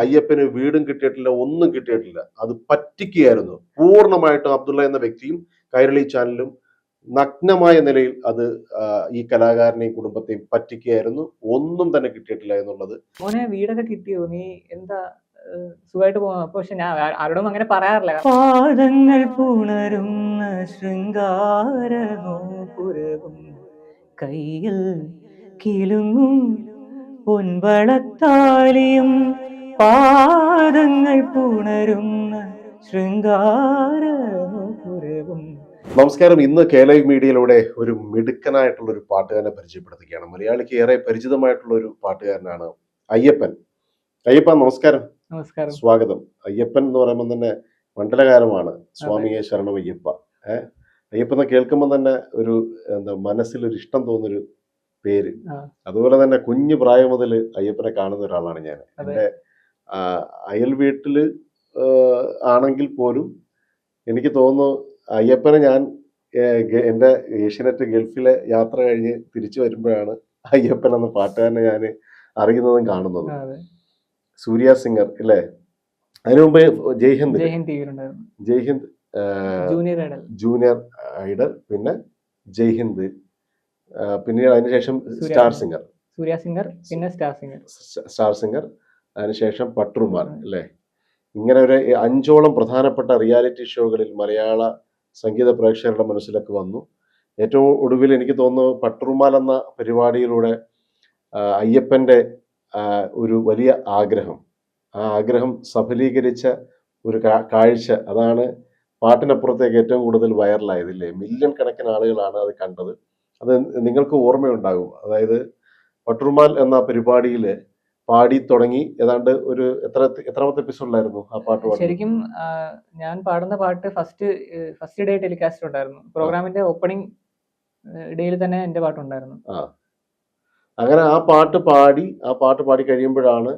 അയ്യപ്പന് വീടും കിട്ടിയിട്ടില്ല ഒന്നും കിട്ടിയിട്ടില്ല. അത് പറ്റിക്കുകയായിരുന്നു. പൂർണമായിട്ടും അബ്ദുള്ള എന്ന വ്യക്തിയും കൈരളി ചാനലും നഗ്നമായ നിലയിൽ അത് ഈ കലാകാരനെയും കുടുംബത്തെയും പറ്റിക്കുകയായിരുന്നു. ഒന്നും തന്നെ കിട്ടിയിട്ടില്ല എന്നുള്ളത്. മോനെ വീടൊക്കെ കിട്ടിയോ? നീ എന്താ സുഖമായിട്ട് പോകാം അപ്പൊ പക്ഷെ ഞാൻ ആരോടും അങ്ങനെ പറയാറില്ല. പാദങ്ങൾ പുണരുന്ന ശൃംഗാരനോപുരവും കയ്യിൽ കിലുങ്ങും പൊൻവളത്താലിയും പാദങ്ങൾ പുണരുന്ന ശൃംഗാരനോപുരവും നമസ്കാരം. ഇന്ന് കേലൈവ് മീഡിയയിലൂടെ ഒരു മിടുക്കനായിട്ടുള്ള ഒരു പാട്ടുകാരനെ പരിചയപ്പെടുത്തുകയാണ്. മലയാളിക്ക് ഏറെ പരിചിതമായിട്ടുള്ള ഒരു പാട്ടുകാരനാണ് അയ്യപ്പൻ. അയ്യപ്പ നമസ്കാരം. നമസ്കാരം. സ്വാഗതം. അയ്യപ്പൻ എന്ന് പറയുമ്പോൾ തന്നെ മണ്ഡലകാരമാണ് സ്വാമിയെ ശരണം അയ്യപ്പ ഏഹ് അയ്യപ്പൻ എന്ന് കേൾക്കുമ്പോൾ തന്നെ ഒരു എന്താ മനസ്സിൽ ഒരു ഇഷ്ടം തോന്നുന്നൊരു പേര്. അതുപോലെ തന്നെ കുഞ്ഞു പ്രായം മുതൽ അയ്യപ്പനെ കാണുന്ന ഒരാളാണ് ഞാൻ. എന്റെ അയൽ വീട്ടിൽ ആണെങ്കിൽ പോലും എനിക്ക് തോന്നുന്നു അയ്യപ്പനെ ഞാൻ എന്റെ ഏഷ്യനെറ്റ് ഗൾഫിലെ യാത്ര കഴിഞ്ഞ് തിരിച്ചു വരുമ്പോഴാണ് അയ്യപ്പൻ എന്ന പാട്ടുകാരനെ ഞാൻ അറിയുന്നതും കാണുന്നത്. സൂര്യ സിംഗർ അല്ലേ അതിനു മുമ്പ് ജയ്ഹിന്ദ് ജയ്ഹിന്ദ് ജൂനിയർ ഐഡൽ. പിന്നെ ജയ്ഹിന്ദ് പിന്നെ പിന്നീട് അതിനുശേഷം സ്റ്റാർ. സിംഗർ. സൂര്യ സിംഗർ പിന്നെ സ്റ്റാർ സിംഗർ. സ്റ്റാർ സിംഗർ അതിനുശേഷം പട്രുമാർ അല്ലേ? ഇങ്ങനെ ഒരു അഞ്ചോളം പ്രധാനപ്പെട്ട റിയാലിറ്റി ഷോകളിൽ മലയാള സംഗീത പ്രേക്ഷകരുടെ മനസ്സിലേക്ക് വന്നു. ഏറ്റവും ഒടുവിൽ എനിക്ക് തോന്നുന്നു പട്രുമാൽ എന്ന പരിപാടിയിലൂടെ അയ്യപ്പന്റെ ഒരു വലിയ ആഗ്രഹം. ആ ആഗ്രഹം സഫലീകരിച്ച ഒരു കാഴ്ച. അതാണ് പാട്ടിനപ്പുറത്തേക്ക് ഏറ്റവും കൂടുതൽ വൈറലായതില്ലേ? മില്യൺ കണക്കിന് ആളുകളാണ് അത് കണ്ടത്. അത് നിങ്ങൾക്ക് ഓർമ്മയുണ്ടാകും. അതായത് പട്രുമാൽ എന്ന പരിപാടിയിൽ പാടി തുടങ്ങി. ഏതാണ്ട് ഒരു എത്ര എത്രാമത്തെ എപ്പിസോഡിലായിരുന്നു ആ പാട്ട് ശരിക്കും ഞാൻ പാടുന്ന പാട്ട് ഫസ്റ്റ് ഫസ്റ്റ് ഡേ ടെലികാസ്റ്റ് ഉണ്ടായിരുന്നു. പ്രോഗ്രാമിന്റെ ഓപ്പണിംഗ് ഡേയിൽ തന്നെ എന്റെ പാട്ടുണ്ടായിരുന്നു അങ്ങനെ ആ പാട്ട് പാടി ആ പാട്ട് പാടി കഴിയുമ്പോഴാണ്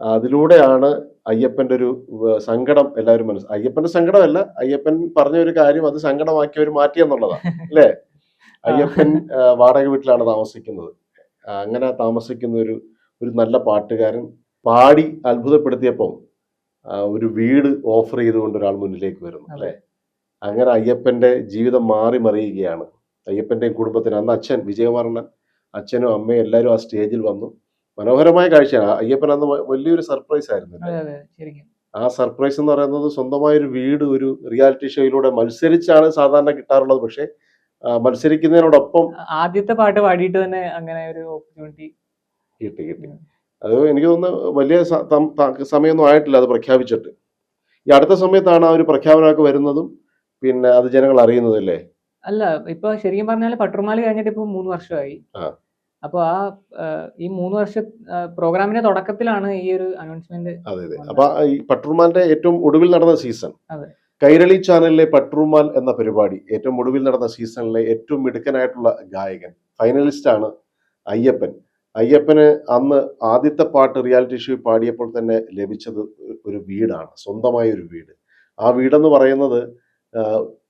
അതിലൂടെയാണ് അയ്യപ്പന്റെ ഒരു സങ്കടം എല്ലാവരും മനസ്സിൽ അയ്യപ്പന്റെ സങ്കടമല്ല അയ്യപ്പൻ പറഞ്ഞ ഒരു കാര്യം അത് സങ്കടമാക്കി അവർ മാറ്റി എന്നുള്ളതാണ് അല്ലേ? അയ്യപ്പൻ വാടക വീട്ടിലാണ് താമസിക്കുന്നത്. അങ്ങനെ താമസിക്കുന്ന ഒരു ഒരു നല്ല പാട്ടുകാരൻ പാടി അത്ഭുതപ്പെടുത്തിയപ്പം ഒരു വീട് ഓഫർ ചെയ്തുകൊണ്ട് ഒരാൾ മുന്നിലേക്ക് വരുന്നു അല്ലേ? അങ്ങനെ അയ്യപ്പന്റെ ജീവിതം മാറി മറിയുകയാണ്. അയ്യപ്പന്റെയും കുടുംബത്തിന് അന്ന് അച്ഛൻ വിജയവർണൻ അച്ഛനും അമ്മയും എല്ലാവരും ആ സ്റ്റേജിൽ വന്നു. മനോഹരമായ കാഴ്ചയാണ്. അയ്യപ്പൻ അന്ന് വലിയൊരു സർപ്രൈസ് ആയിരുന്നു ആ സർപ്രൈസ് എന്ന് പറയുന്നത് സ്വന്തമായ ഒരു വീട് ഒരു റിയാലിറ്റി ഷോയിലൂടെ മത്സരിച്ചാണ് സാധാരണ കിട്ടാറുള്ളത്. പക്ഷേ മത്സരിക്കുന്നതിനോടൊപ്പം ആദ്യത്തെ പാട്ട് പാടിയിട്ട് തന്നെ അങ്ങനെ ഒരു ഓപ്പർച്യൂണിറ്റി കിട്ടി കിട്ടി അത് എനിക്ക് തോന്നുന്നു വലിയ സമയമൊന്നും ആയിട്ടില്ല അത് പ്രഖ്യാപിച്ചിട്ട്. ഈ അടുത്ത സമയത്താണ് ആ ഒരു പ്രഖ്യാപനമൊക്കെ വരുന്നതും പിന്നെ അത് ജനങ്ങൾ അറിയുന്നതല്ലേ? അല്ല ഇപ്പൊ ശരിക്കും പറഞ്ഞാൽ പട്ടുമാല കഴിഞ്ഞിട്ട് ഇപ്പൊ മൂന്ന് വർഷമായി. അപ്പോൾ അപ്പൊ ആ ഈ മൂന്ന് വർഷ പ്രോഗ്രാമിന്റെ തുടക്കത്തിലാണ് ഈ ഒരു അനൗൺസ്മെന്റ് അതെ അതെ. അപ്പൊ ഈ പട്രുമാന്റെ ഏറ്റവും ഒടുവിൽ നടന്ന സീസൺ. അതെ. കൈരളി ചാനലിലെ പട്രുമാൽ എന്ന പരിപാടി ഏറ്റവും ഒടുവിൽ നടന്ന സീസണിലെ ഏറ്റവും മിടുക്കനായിട്ടുള്ള ഗായകൻ ഫൈനലിസ്റ്റ് ആണ് അയ്യപ്പൻ. അയ്യപ്പന് അന്ന് ആദ്യത്തെ പാട്ട് റിയാലിറ്റി ഷോ പാടിയപ്പോൾ തന്നെ ലഭിച്ചത് ഒരു വീടാണ് സ്വന്തമായ ഒരു വീട്. ആ വീടെന്ന് പറയുന്നത്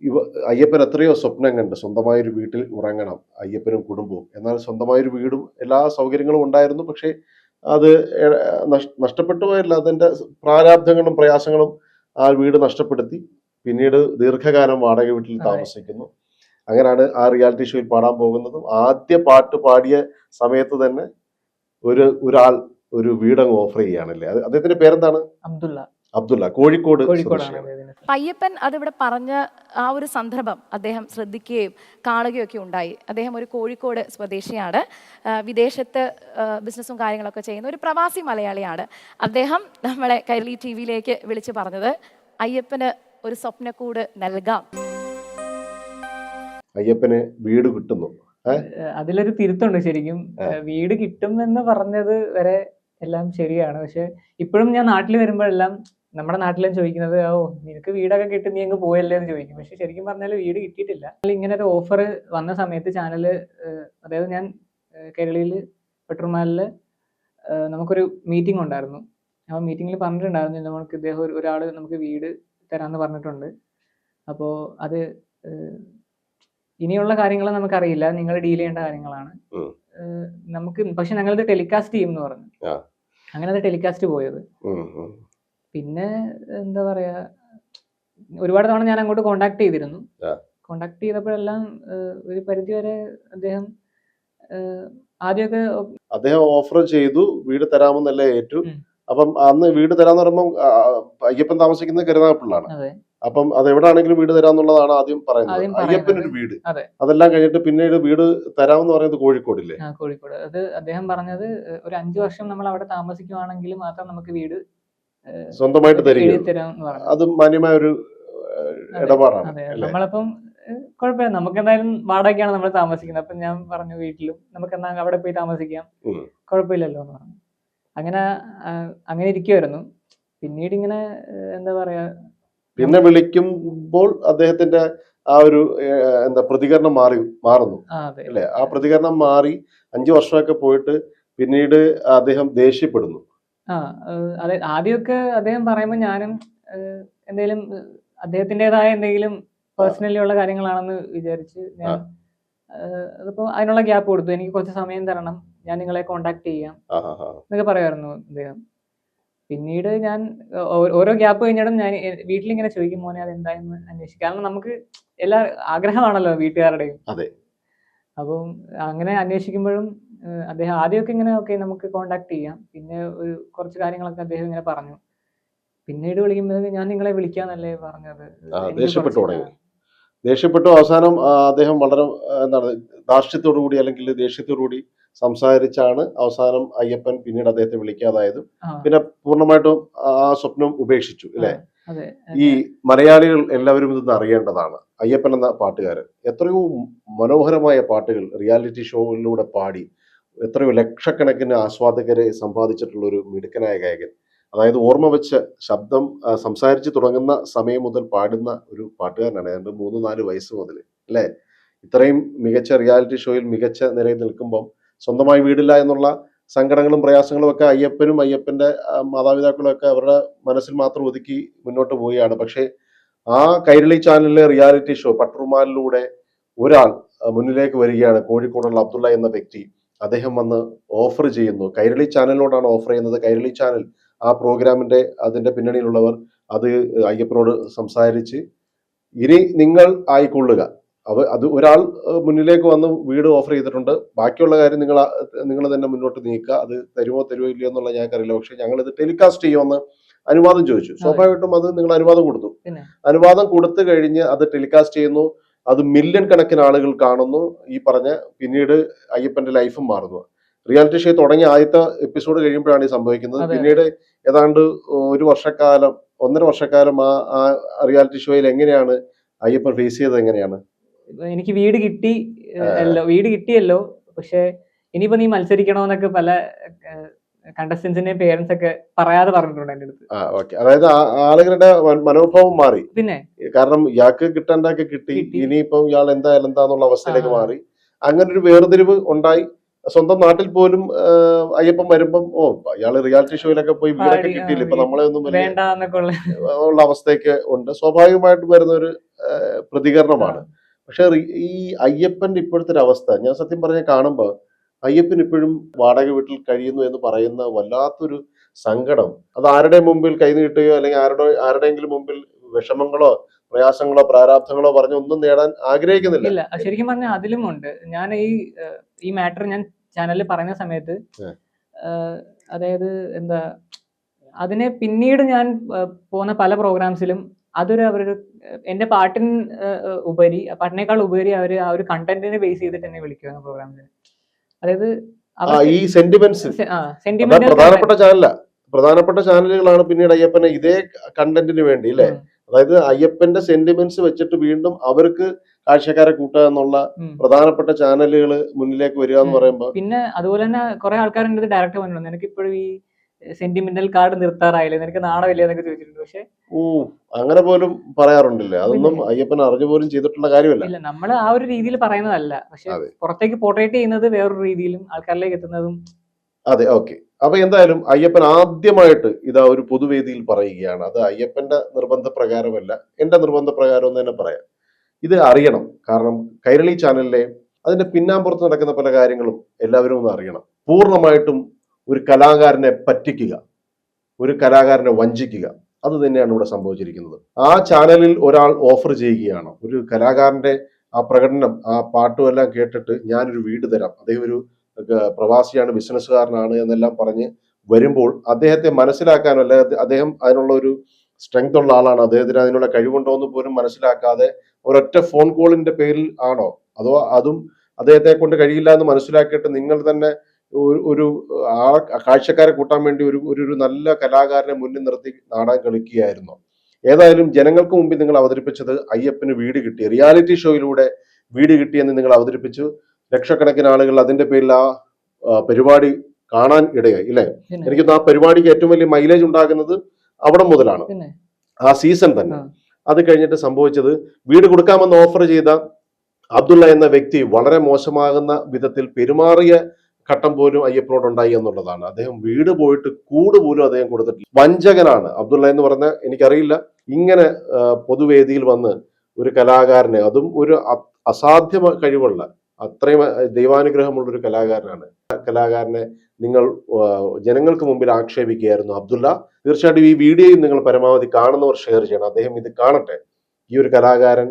ഇവ അയ്യപ്പൻ എത്രയോ സ്വപ്നം കണ്ട് സ്വന്തമായൊരു വീട്ടിൽ ഉറങ്ങണം അയ്യപ്പനും കുടുംബവും. എന്നാൽ സ്വന്തമായൊരു വീടും എല്ലാ സൗകര്യങ്ങളും ഉണ്ടായിരുന്നു പക്ഷേ അത് നഷ്ടപ്പെട്ടു പോയല്ല. അതിന്റെ പ്രാരാബ്ധങ്ങളും പ്രയാസങ്ങളും ആ വീട് നഷ്ടപ്പെടുത്തി. പിന്നീട് ദീർഘകാലം വാടക വീട്ടിൽ താമസിക്കുന്നു. അങ്ങനെയാണ് ആ റിയാലിറ്റി ഷോയിൽ പാടാൻ പോകുന്നതും. ആദ്യ പാട്ട് പാടിയ സമയത്ത് തന്നെ ഒരു ഒരാൾ ഒരു വീടങ്ങ് ഓഫർ ചെയ്യാണല്ലേ അത് അദ്ദേഹത്തിന്റെ പേരെന്താണ്? അബ്ദുള്ള. അബ്ദുള്ള. കോഴിക്കോട് കോഴിക്കോടാണ് സ്വദേശിയാണ്. അദ്ദേഹത്തിന് അയ്യപ്പൻ അതിവിടെ പറഞ്ഞ ആ ഒരു സന്ദർഭം അദ്ദേഹം ശ്രദ്ധിക്കുകയും കാണുകയും ഒക്കെ ഉണ്ടായി. അദ്ദേഹം ഒരു കോഴിക്കോട് സ്വദേശിയാണ്. ആ, വിദേശത്ത് ആ, ബിസിനസ്സും കാര്യങ്ങളൊക്കെ ചെയ്യുന്ന ഒരു പ്രവാസി മലയാളിയാണ്. അദ്ദേഹം നമ്മളെ കൈരളി ടി വിയിലേക്ക് വിളിച്ചു പറഞ്ഞത് അയ്യപ്പന് ഒരു സ്വപ്നക്കൂട് നൽകാം. അയ്യപ്പന് വീട് കിട്ടുന്നു. അതിലൊരു തിരുത്തുണ്ട് ശരിക്കും. വീട് കിട്ടും എന്ന് പറഞ്ഞത് വരെ എല്ലാം ശരിയാണ്. പക്ഷെ ഇപ്പോഴും ഞാൻ നാട്ടിൽ വരുമ്പോഴെല്ലാം നമ്മുടെ നാട്ടിലും ചോദിക്കുന്നത് ഓ നിനക്ക് വീടൊക്കെ കിട്ടി നീ അങ്ങ് പോയല്ലേ? എന്ന് ചോദിക്കും. പക്ഷെ ശരിക്കും പറഞ്ഞാൽ വീട് കിട്ടിയിട്ടില്ല. ഇങ്ങനെ ഒരു ഓഫർ വന്ന സമയത്ത് ചാനൽ അതായത് ഞാൻ കേരളയിൽ പെട്രോമാലിൽ നമുക്കൊരു മീറ്റിംഗ് ഉണ്ടായിരുന്നു. ആ മീറ്റിംഗിൽ പറഞ്ഞിട്ടുണ്ടായിരുന്നു നമുക്ക് ഇദ്ദേഹം ഒരു- ഒരാൾ നമുക്ക് വീട് തരാമെന്ന് പറഞ്ഞിട്ടുണ്ട്. അപ്പോൾ അത് ഇനിയുള്ള കാര്യങ്ങൾ നമുക്കറിയില്ല. നിങ്ങൾ ഡീൽ ചെയ്യേണ്ട കാര്യങ്ങളാണ്. നമുക്ക് പക്ഷെ ഞങ്ങളത് ടെലികാസ്റ്റ് ചെയ്യും എന്ന് പറഞ്ഞു. അങ്ങനെ അത് ടെലികാസ്റ്റ് പോയത്. പിന്നെ എന്താ പറയാ ഒരുപാട് തവണ ഞാൻ അങ്ങോട്ട് കോണ്ടാക്ട് ചെയ്തിരുന്നു. കോണ്ടാക്ട് ചെയ്തപ്പോഴെല്ലാം ഒരു പരിധി വരെ അദ്ദേഹം ആദ്യമൊക്കെ അദ്ദേഹം ഓഫർ ചെയ്തു. വീട് തരാമെന്നല്ലേ ഏറ്റു. അപ്പം അന്ന് വീട് തരാന്ന് പറയുമ്പോൾ അയ്യപ്പൻ താമസിക്കുന്നത് അതെ. അപ്പം അത് എവിടെയാണെങ്കിലും വീട് തരാന്നുള്ളതാണ് ആദ്യം പറയുന്നത്. അയ്യപ്പനൊരു വീട്. അതെ. അതെല്ലാം കഴിഞ്ഞിട്ട് പിന്നീട് വീട് തരാമെന്ന് പറയുന്നത് കോഴിക്കോടില്ലേ? കോഴിക്കോട്. അത് അദ്ദേഹം പറഞ്ഞത് ഒരു അഞ്ചു വർഷം നമ്മൾ അവിടെ താമസിക്കുവാണെങ്കിൽ മാത്രം നമുക്ക് വീട് സ്വന്തമായിട്ട് തരും അത് മാന്യമായ ഒരു. ഇടപാടാണ് നമ്മളപ്പം കുഴപ്പമില്ല. നമുക്ക് എന്തായാലും വാടകയ്ക്കാണ് നമ്മൾ താമസിക്കുന്നത്. അപ്പം ഞാൻ പറഞ്ഞു വീട്ടിലും നമുക്ക് എന്നാ അവിടെ പോയി താമസിക്കാം. കുഴപ്പമില്ലല്ലോ എന്ന് പറഞ്ഞു. അങ്ങനെ അങ്ങനെ ഇരിക്കുമായിരുന്നു പിന്നീട് ഇങ്ങനെ എന്താ പറയാ പിന്നെ വിളിക്കുമ്പോൾ അദ്ദേഹത്തിന്റെ ആ ഒരു എന്താ പ്രതികരണം മാറി മാറുന്നു. അല്ലെ? ആ പ്രതികരണം മാറി അഞ്ചു വർഷമൊക്കെ പോയിട്ട് പിന്നീട് അദ്ദേഹം ദേഷ്യപ്പെടുന്നു. ആ അതെ ആദ്യമൊക്കെ അദ്ദേഹം പറയുമ്പോൾ ഞാനും എന്തെങ്കിലും അദ്ദേഹത്തിന്റെതായ എന്തെങ്കിലും പേഴ്സണലി ഉള്ള കാര്യങ്ങളാണെന്ന് വിചാരിച്ച് ഞാൻ ഏഹ്, അതിപ്പോ അതിനുള്ള ഗ്യാപ്പ് കൊടുത്തു. എനിക്ക് കുറച്ച് സമയം തരണം. ഞാൻ നിങ്ങളെ കോണ്ടാക്ട് ചെയ്യാം എന്നൊക്കെ പറയുമായിരുന്നു അദ്ദേഹം. പിന്നീട് ഞാൻ ഓരോ ഗ്യാപ്പ് കഴിഞ്ഞിടും ഞാൻ വീട്ടിലിങ്ങനെ ചോദിക്കും മോനെ അത് എന്തായെന്ന് അന്വേഷിക്കും. കാരണം നമുക്ക് എല്ലാ ആഗ്രഹമാണല്ലോ വീട്ടുകാരുടെയും. അതെ. അപ്പം അങ്ങനെ അന്വേഷിക്കുമ്പോഴും അദ്ദേഹം ആദ്യമൊക്കെ ഇങ്ങനെ ഓക്കെ നമുക്ക് കോണ്ടാക്ട് ചെയ്യാം. പിന്നെ ഒരു കുറച്ച് കാര്യങ്ങളൊക്കെ അദ്ദേഹം ഇങ്ങനെ പറഞ്ഞു. പിന്നീട് വിളിക്കുമ്പോൾ ഞാൻ നിങ്ങളെ വിളിക്കാന്നല്ലേ പറഞ്ഞത്? ദേഷ്യപ്പെട്ടു. അവസാനം അദ്ദേഹം വളരെ എന്താണ് ധാർഷ്ട്യത്തോടു കൂടി അല്ലെങ്കിൽ ദേഷ്യത്തോടു കൂടി സംസാരിച്ചാണ് അവസാനം അയ്യപ്പൻ പിന്നീട് അദ്ദേഹത്തെ വിളിക്കാതായത്. പിന്നെ പൂർണമായിട്ടും ആ സ്വപ്നം ഉപേക്ഷിച്ചു അല്ലെ? ഈ മലയാളികൾ എല്ലാവരും ഇതൊന്ന് അറിയേണ്ടതാണ്. അയ്യപ്പൻ എന്ന പാട്ടുകാരൻ. എത്രയോ മനോഹരമായ പാട്ടുകൾ റിയാലിറ്റി ഷോകളിലൂടെ പാടി എത്രയോ ലക്ഷക്കണക്കിന് ആസ്വാദകരെ സമ്പാദിച്ചിട്ടുള്ള ഒരു മിടുക്കനായ ഗായകൻ. അതായത് ഓർമ്മ വെച്ച് ശബ്ദം സംസാരിച്ച് തുടങ്ങുന്ന സമയം മുതൽ പാടുന്ന ഒരു പാട്ടുകാരനാണ്. ഏതാണ്ട് മൂന്ന് നാല് വയസ്സ് മുതൽ അല്ലേ? ഇത്രയും മികച്ച റിയാലിറ്റി ഷോയിൽ മികച്ച നിലയിൽ നിൽക്കുമ്പം സ്വന്തമായി വീടില്ല എന്നുള്ള സങ്കടങ്ങളും പ്രയാസങ്ങളും ഒക്കെ അയ്യപ്പനും അയ്യപ്പന്റെ മാതാപിതാക്കളും ഒക്കെ അവരുടെ മനസ്സിൽ മാത്രം ഒതുക്കി മുന്നോട്ട് പോവുകയാണ്. പക്ഷേ ആ കൈരളി ചാനലിലെ റിയാലിറ്റി ഷോ പട്ടുറുമാലിലൂടെ ഒരാൾ മുന്നിലേക്ക് വരികയാണ്. കോഴിക്കോടുള്ള അബ്ദുള്ള എന്ന വ്യക്തി അദ്ദേഹം വന്ന് ഓഫർ ചെയ്യുന്നു. കൈരളി ചാനലിനോടാണ് ഓഫർ ചെയ്യുന്നത്. കൈരളി ചാനൽ ആ പ്രോഗ്രാമിന്റെ അതിന്റെ പിന്നണിയിലുള്ളവർ അത് അയ്യപ്പനോട് സംസാരിച്ച് ഇനി നിങ്ങൾ ആയിക്കൊള്ളുക. അവ അത് ഒരാൾ മുന്നിലേക്ക് വന്ന് വീട് ഓഫർ ചെയ്തിട്ടുണ്ട്. ബാക്കിയുള്ള കാര്യം നിങ്ങൾ നിങ്ങൾ തന്നെ മുന്നോട്ട് നീക്കുക. അത് തരുമോ തരുമോ ഇല്ലയോ എന്നുള്ള ഞങ്ങൾക്കറിയില്ല. പക്ഷെ ഞങ്ങൾ ഇത് ടെലികാസ്റ്റ് ചെയ്യുമെന്ന് അനുവാദം ചോദിച്ചു. സ്വാഭാവികമായിട്ടും അത് നിങ്ങൾ അനുവാദം കൊടുത്തു. അനുവാദം കൊടുത്തു കഴിഞ്ഞ് അത് ടെലികാസ്റ്റ് ചെയ്യുന്നു. അത് മില്യൺ കണക്കിന് ആളുകൾ കാണുന്നു. ഈ പറഞ്ഞ പിന്നീട് അയ്യപ്പന്റെ ലൈഫും മാറുന്നു. റിയാലിറ്റി ഷോ തുടങ്ങിയ ആദ്യത്തെ എപ്പിസോഡ് കഴിയുമ്പോഴാണ് ഈ സംഭവിക്കുന്നത്. പിന്നീട് ഏതാണ്ട് ഒരു വർഷക്കാലം ഒന്നര വർഷക്കാലം ആ ആ റിയാലിറ്റി ഷോയിൽ എങ്ങനെയാണ് അയ്യപ്പൻ ഫേസ് ചെയ്തത് എങ്ങനെയാണ്? എനിക്ക് വീട് കിട്ടി അല്ലോ വീട് കിട്ടിയല്ലോ. പക്ഷെ ഇനിയിപ്പോ നീ മത്സരിക്കണോന്നൊക്കെ പല കണ്ടസ്റ്റൻസിന്റെ പേരൻസ് ഒക്കെ പറയാതെ പറഞ്ഞിട്ടുണ്ട് എന്റെ അടുത്ത്. ആ ഓക്കെ അതായത് ആളുകളുടെ മനോഭാവം മാറി. പിന്നെ? കാരണം ഇയാൾക്ക് കിട്ടേണ്ടതൊക്കെ കിട്ടി. ഇനിയിപ്പം ഇയാൾ എന്തായാലും എന്താന്നുള്ള അവസ്ഥയിലേക്ക് മാറി. അങ്ങനെ ഒരു വേർതിരിവ് ഉണ്ടായി. സ്വന്തം നാട്ടിൽ പോലും അയ്യപ്പം വരുമ്പം ഓ അയാൾ റിയാലിറ്റി ഷോയിലൊക്കെ പോയി വീടൊക്കെ കിട്ടിയില്ല? ഇപ്പൊ നമ്മളെ ഒന്നും ഉള്ള അവസ്ഥയൊക്കെ ഉണ്ട്. സ്വാഭാവികമായിട്ട് വരുന്ന ഒരു പ്രതികരണമാണ്. പക്ഷെ ഈ അയ്യപ്പന്റെ ഇപ്പോഴത്തെ ഒരു അവസ്ഥ ഞാൻ സത്യം പറഞ്ഞ കാണുമ്പോൾ അയ്യപ്പൻ ഇപ്പോഴും വാടക വീട്ടിൽ കഴിയുന്നു എന്ന് പറയുന്ന വല്ലാത്തൊരു സങ്കടം. അത് ആരുടെ മുമ്പിൽ കൈനീട്ടുകയോ അല്ലെങ്കിൽ ആരുടെ ആരുടെയെങ്കിലും മുമ്പിൽ വിഷമങ്ങളോ പ്രയാസങ്ങളോ പ്രാരാബ്ധങ്ങളോ പറഞ്ഞ് ഒന്നും നേടാൻ ആഗ്രഹിക്കുന്നില്ല. ശരിക്കും പറഞ്ഞാൽ അതിലുമുണ്ട് ഞാൻ ഈ ഈ മാറ്റർ ഞാൻ ചാനലിൽ പറയുന്ന സമയത്ത് അതായത് എന്താ അതിനെ പിന്നീട് ഞാൻ പോകുന്ന പല പ്രോഗ്രാംസിലും അതൊരു അവരൊരു എന്റെ പാട്ടിന് ഉപരി പാട്ടിനേക്കാൾ ഉപരി അവർ ആ ഒരു കണ്ടന്റിനെ ബേസ് ചെയ്തിട്ട് എന്നെ വിളിക്കുക പ്രോഗ്രാമിന് അതായത് ഈ സെന്റിമെന്റ്സ് പ്രധാനപ്പെട്ട ചാനല പ്രധാനപ്പെട്ട ചാനലുകളാണ് പിന്നീട് അയ്യപ്പനെ ഇതേ കണ്ടന്റിന് വേണ്ടി അല്ലെ അതായത് അയ്യപ്പന്റെ സെന്റിമെന്റ്സ് വെച്ചിട്ട് വീണ്ടും അവർക്ക് കാഴ്ചക്കാരെ കൂട്ടുക എന്നുള്ള പ്രധാനപ്പെട്ട ചാനലുകൾ മുന്നിലേക്ക് വരിക എന്ന് പറയുമ്പോൾ പിന്നെ അതുപോലെ തന്നെ കുറെ ആൾക്കാരുടെ അടുത്ത് ഡയറക്റ്റ് പറഞ്ഞിട്ടുണ്ട് നിനക്ക് ഇപ്പോഴും ഈ സെന്റിമെന്റൽ കാർഡ് നിർത്താറായില്ലേ? നിനക്ക് നാണമില്ലേ എന്നൊക്കെ ചോദിച്ചിട്ടുണ്ട്. പക്ഷെ ഓ അങ്ങനെ പോലും പറയാറുണ്ടല്ലേ. അതൊന്നും അയ്യപ്പൻ അറിഞ്ഞു പോലും ചെയ്തിട്ടുള്ള കാര്യമല്ല. ഇല്ല നമ്മൾ ആ ഒരു രീതിയിൽ പറയുന്നതല്ല. പക്ഷെ പുറത്തേക്ക് പോർട്രേറ്റ് ചെയ്യുന്നത് വേറൊരു രീതിയിലും ആൾക്കാരിലേക്ക് എത്തുന്നതും അതെ ഓക്കെ. അപ്പൊ എന്തായാലും അയ്യപ്പൻ ആദ്യമായിട്ട് ഇതാ ഒരു പൊതുവേദിയിൽ പറയുകയാണ്. അത് അയ്യപ്പന്റെ നിർബന്ധ പ്രകാരമല്ല എന്റെ നിർബന്ധ പ്രകാരം എന്ന് തന്നെ പറയാം. ഇത് അറിയണം. കാരണം കൈരളി ചാനലിലെ അതിന്റെ പിന്നാമ്പുറത്ത് നടക്കുന്ന പല കാര്യങ്ങളും എല്ലാവരും ഒന്ന് അറിയണം. പൂർണമായിട്ടും ഒരു കലാകാരനെ പറ്റിക്കുക. ഒരു കലാകാരനെ വഞ്ചിക്കുക. അത് തന്നെയാണ് ഇവിടെ സംഭവിച്ചിരിക്കുന്നത്. ആ ചാനലിൽ ഒരാൾ ഓഫർ ചെയ്യുകയാണ്. ഒരു കലാകാരന്റെ ആ പ്രകടനം ആ പാട്ടും എല്ലാം കേട്ടിട്ട് ഞാനൊരു വീട് തരാം. അദ്ദേഹം ഒരു പ്രവാസിയാണ് ബിസിനസ്സുകാരനാണ് എന്നെല്ലാം പറഞ്ഞ് വരുമ്പോൾ അദ്ദേഹത്തെ മനസ്സിലാക്കാനോ അല്ലെ അദ്ദേഹം അതിനുള്ള ഒരു സ്ട്രെങ്ത് ഉള്ള ആളാണ്. അദ്ദേഹത്തിന് അതിനുള്ള കഴിവുണ്ടോ എന്ന് പോലും മനസ്സിലാക്കാതെ ഒരൊറ്റ ഫോൺ കോളിന്റെ പേരിൽ ആണോ? അതോ അതും അദ്ദേഹത്തെ കൊണ്ട് കഴിയില്ല എന്ന് മനസ്സിലാക്കിയിട്ട് നിങ്ങൾ തന്നെ ഒരു- ആ കാഴ്ചക്കാരെ കൂട്ടാൻ വേണ്ടി ഒരു ഒരു നല്ല കലാകാരനെ മുന്നിൽ നിർത്തി നാടാൻ കളിക്കുകയായിരുന്നു. ഏതായാലും ജനങ്ങൾക്ക് മുമ്പിൽ നിങ്ങൾ അവതരിപ്പിച്ചത് അയ്യപ്പന് വീട് കിട്ടി. റിയാലിറ്റി ഷോയിലൂടെ വീട് കിട്ടിയെന്ന് നിങ്ങൾ അവതരിപ്പിച്ചു. ലക്ഷക്കണക്കിന് ആളുകൾ അതിന്റെ പേരിൽ ആ പരിപാടി കാണാൻ ഇടയായി ഇല്ലേ? എനിക്ക് എനിക്കൊന്ന് ആ പരിപാടിക്ക് ഏറ്റവും വലിയ മൈലേജ് ഉണ്ടാകുന്നത് അവിടെ മുതലാണ്. ആ സീസൺ തന്നെ. അത് കഴിഞ്ഞിട്ട് സംഭവിച്ചത് വീട് കൊടുക്കാമെന്ന് ഓഫർ ചെയ്ത അബ്ദുള്ള എന്ന വ്യക്തി വളരെ മോശമാകുന്ന വിധത്തിൽ പെരുമാറിയ ഘട്ടം പോലും അയ്യപ്പനോട് ഉണ്ടായി എന്നുള്ളതാണ്. അദ്ദേഹം വീട് പോയിട്ട് കൂട് പോലും അദ്ദേഹം കൊടുത്തിട്ടില്ല. വഞ്ചകനാണ് അബ്ദുള്ള എന്ന് പറഞ്ഞ എനിക്കറിയില്ല. ഇങ്ങനെ പൊതുവേദിയിൽ വന്ന് ഒരു കലാകാരനെ അതും ഒരു അസാധ്യ കഴിവുള്ള അത്രയും ദൈവാനുഗ്രഹമുള്ള ഒരു കലാകാരനാണ്. കലാകാരനെ നിങ്ങൾ ജനങ്ങൾക്ക് മുമ്പിൽ ആക്ഷേപിക്കുകയായിരുന്നു. അബ്ദുള്ള തീർച്ചയായിട്ടും ഈ വീഡിയോയും നിങ്ങൾ പരമാവധി കാണുന്നവർ ഷെയർ ചെയ്യണം. അദ്ദേഹം ഇത് കാണട്ടെ. ഈ ഒരു കലാകാരൻ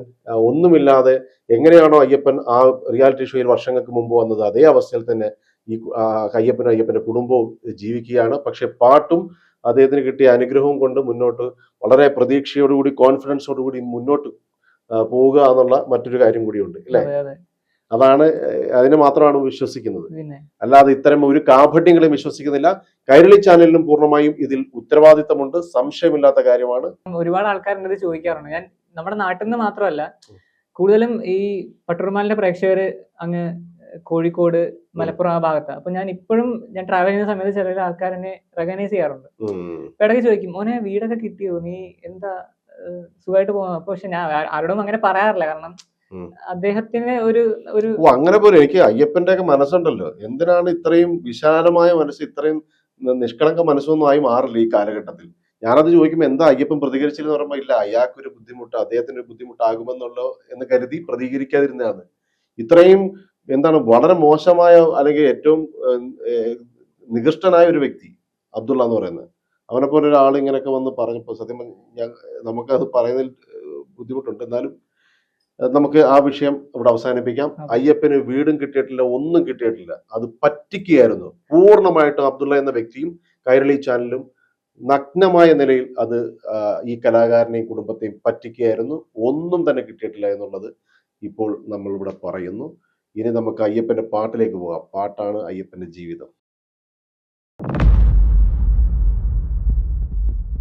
ഒന്നുമില്ലാതെ എങ്ങനെയാണോ അയ്യപ്പൻ ആ റിയാലിറ്റി ഷോയിൽ വർഷങ്ങൾക്ക് മുമ്പ് വന്നത് അതേ അവസ്ഥയിൽ തന്നെ ഈ അയ്യപ്പനും അയ്യപ്പന്റെ കുടുംബവും ജീവിക്കുകയാണ്. പക്ഷെ പാട്ടും അദ്ദേഹത്തിന് കിട്ടിയ അനുഗ്രഹവും കൊണ്ട് മുന്നോട്ട് വളരെ പ്രതീക്ഷയോടുകൂടി കോൺഫിഡൻസോടുകൂടി മുന്നോട്ട് പോവുക എന്നുള്ള മറ്റൊരു കാര്യം കൂടിയുണ്ട്. അല്ലേ? അതാണ് അതിനെ മാത്രമാണ് വിശ്വസിക്കുന്നത്. അല്ലാതെ ഇത്തരം ഒരു കാപട്യങ്ങളെയും വിശ്വസിക്കുന്നില്ല. കൈരളി ചാനലിനും പൂർണമായും ഇതിൽ ഉത്തരവാദിത്തമുണ്ട്. സംശയമില്ലാത്ത കാര്യമാണ്. ഒരുപാട് ആൾക്കാർ എന്നത് ചോദിക്കാറുണ്ട്. ഞാൻ നമ്മുടെ നാട്ടിൽ നിന്ന് മാത്രമല്ല കൂടുതലും ഈ പട്ടൂർമാലിന്റെ പ്രേക്ഷകര് അങ്ങ് കോഴിക്കോട് മലപ്പുറം ആ ഭാഗത്ത്. അപ്പൊ ഞാൻ ഇപ്പോഴും ഞാൻ ട്രാവൽ ചെയ്യുന്ന സമയത്ത് ചില ആൾക്കാർ എന്നെ റെക്കഗ്നൈസ് ചെയ്യാറുണ്ട്. ഇടയ്ക്ക് ചോദിക്കും മോനെ വീടൊക്കെ കിട്ടിയോ? നീ എന്താ സുഖമായിട്ട് പോകുന്നത് പക്ഷെ ഞാൻ ആരോടും അങ്ങനെ പറയാറില്ല. കാരണം. അദ്ദേഹത്തിന് ഒരു ഒരു അങ്ങനെ പോലും എനിക്ക് അയ്യപ്പന്റെ ഒക്കെ മനസ്സുണ്ടല്ലോ. എന്തിനാണ് ഇത്രയും വിശാലമായ മനസ്സ് ഇത്രയും നിഷ്കളങ്ക മനസ്സൊന്നും ആയി മാറില്ല ഈ കാലഘട്ടത്തിൽ? ഞാനത് ചോദിക്കുമ്പോൾ എന്താ അയ്യപ്പൻ പ്രതികരിച്ചില്ലെന്ന് പറയുമ്പോൾ ഇല്ല അയാൾക്ക് ഒരു ബുദ്ധിമുട്ട് അദ്ദേഹത്തിന് ഒരു ബുദ്ധിമുട്ടാകുമെന്നുള്ളോ എന്ന് കരുതി പ്രതികരിക്കാതിരുന്നതാണ്. ഇത്രയും എന്താണ് വളരെ മോശമായ അല്ലെങ്കിൽ ഏറ്റവും നികൃഷ്ടനായ ഒരു വ്യക്തി അബ്ദുള്ള എന്ന് പറയുന്നത്. അവനെ പോലെ ഒരാൾ ഇങ്ങനെയൊക്കെ വന്ന് പറഞ്ഞപ്പോൾ സത്യം ഞാൻ നമുക്കത് പറയുന്നതിൽ ബുദ്ധിമുട്ടുണ്ട്. എന്നാലും നമുക്ക് ആ വിഷയം ഇവിടെ അവസാനിപ്പിക്കാം. അയ്യപ്പന് വീടും കിട്ടിയിട്ടില്ല ഒന്നും കിട്ടിയിട്ടില്ല. അത് പറ്റിക്കുകയായിരുന്നു. പൂർണമായിട്ടും അബ്ദുള്ള എന്ന വ്യക്തിയും കൈരളി ചാനലും നഗ്നമായ നിലയിൽ അത് ഈ കലാകാരനെയും കുടുംബത്തെയും പറ്റിക്കുകയായിരുന്നു. ഒന്നും തന്നെ കിട്ടിയിട്ടില്ല എന്നുള്ളത് ഇപ്പോൾ നമ്മൾ ഇവിടെ പറയുന്നു. ഇനി നമുക്ക് അയ്യപ്പന്റെ പാട്ടിലേക്ക് പോകാം. പാട്ടാണ് അയ്യപ്പന്റെ ജീവിതം.